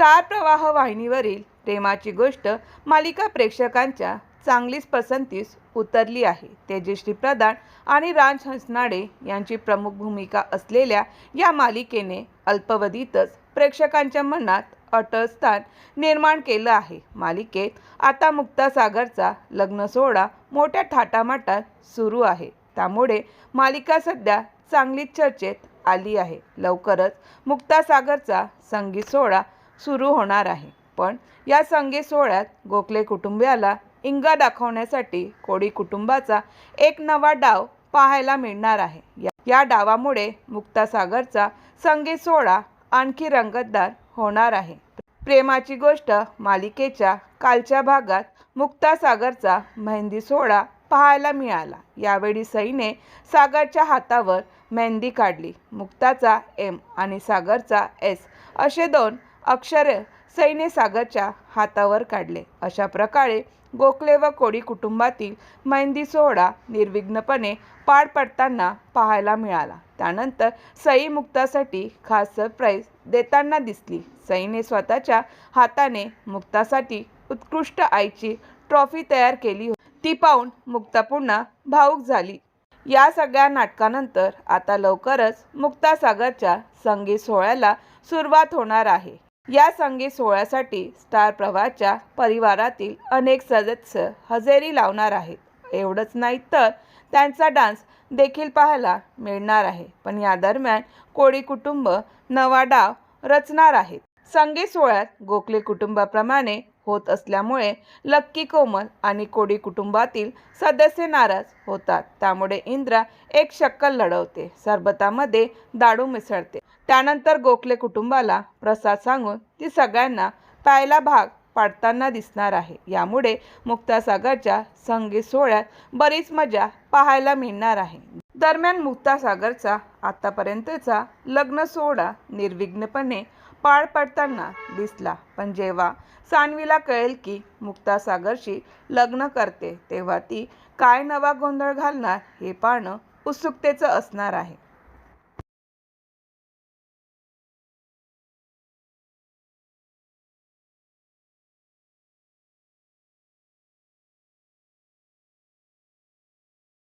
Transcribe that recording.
Star प्रवाह वाहिनीवरील प्रेमाची गोष्ट मालिका प्रेक्षकांच्या चांगलीच पसंतीस उतरली आहे. तेजश्री प्रधान आणि राज हंसनाडे यांची प्रमुख भूमिका असलेल्या या मालिकेने अल्पवधीतच प्रेक्षकांच्या मनात अटळ स्थान निर्माण केलं आहे. मालिकेत आता मुक्तासागरचा लग्न सोहळा मोठ्या थाटामाटात सुरू आहे. त्यामुळे मालिका सध्या चांगलीच चर्चेत आली आहे. लवकरच मुक्तासागरचा संगीत सोहळा सुरू होणार आहे. पण या संगीत सोहळ्यात गोखले कुटुंबियाला इंगा दाखवण्यासाठी कोळी कुटुंबाचा एक नवा डाव पाहायला मिळणार आहे. या- डावामुळे मुक्तासागरचा संगीत सोहळा आणखी रंगतदार होणार आहे. प्रेमाची गोष्ट मालिकेच्या कालच्या भागात मुक्तासागरचा मेहंदी सोहळा पाहायला मिळाला. यावेळी सईने सागरच्या हातावर मेहंदी काढली. मुक्ताचा एम आणि सागरचा एस असे दोन अक्षर सैन्यसागरच्या हातावर काढले. अशा प्रकारे गोखले व कोळी कुटुंबातील मेहंदी सोहळा निर्विघ्नपणे पार पडताना पाहायला मिळाला. त्यानंतर सई मुक्तासाठी खास सरप्राईज देताना दिसली. सईने स्वतःच्या हाताने मुक्तासाठी उत्कृष्ट आईची ट्रॉफी तयार केली होती. ती पाहून मुक्ता पुन्हा भावूक झाली. या सगळ्या नाटकानंतर आता लवकरच मुक्तासागरच्या संगीत सोहळ्याला सुरुवात होणार आहे. या संगीत सोहळ्यासाठी स्टार प्रवाहाच्या परिवारातील अनेक सदस्य हजेरी लावणार आहेत. एवढंच नाही तर त्यांचा डान्स देखील पाहायला मिळणार आहे. पण या दरम्यान कोळी कुटुंब नवा डाव रचणार आहेत. संगीत सोहळ्यात गोखले कुटुंबाप्रमाणे होत असल्यामुळे लक्की कोमल आणि कोडी कुटुंबातील सदस्य नाराज होतात. त्यामुळे इंद्रा एक शक्कल लढवते. सरबतामध्ये दाडू मिसळते. त्यानंतर गोखले कुटुंबाला प्रसाद सांगून ती सगळ्यांना प्यायला भाग पाडताना दिसणार आहे. यामुळे मुक्तासागरच्या संगीत सोहळ्यात बरीच मजा पाहायला मिळणार आहे. दरम्यान मुक्तासागरचा आतापर्यंतचा लग्न सोहळा निर्विघ्नपणे पार पडताना दिसला. पण जेव्हा सानवीला कळेल की मुक्तासागरशी लग्न करते तेव्हा ती काय नवा गोंधळ घालणार हे पाहणं उत्सुकतेचं असणार आहे.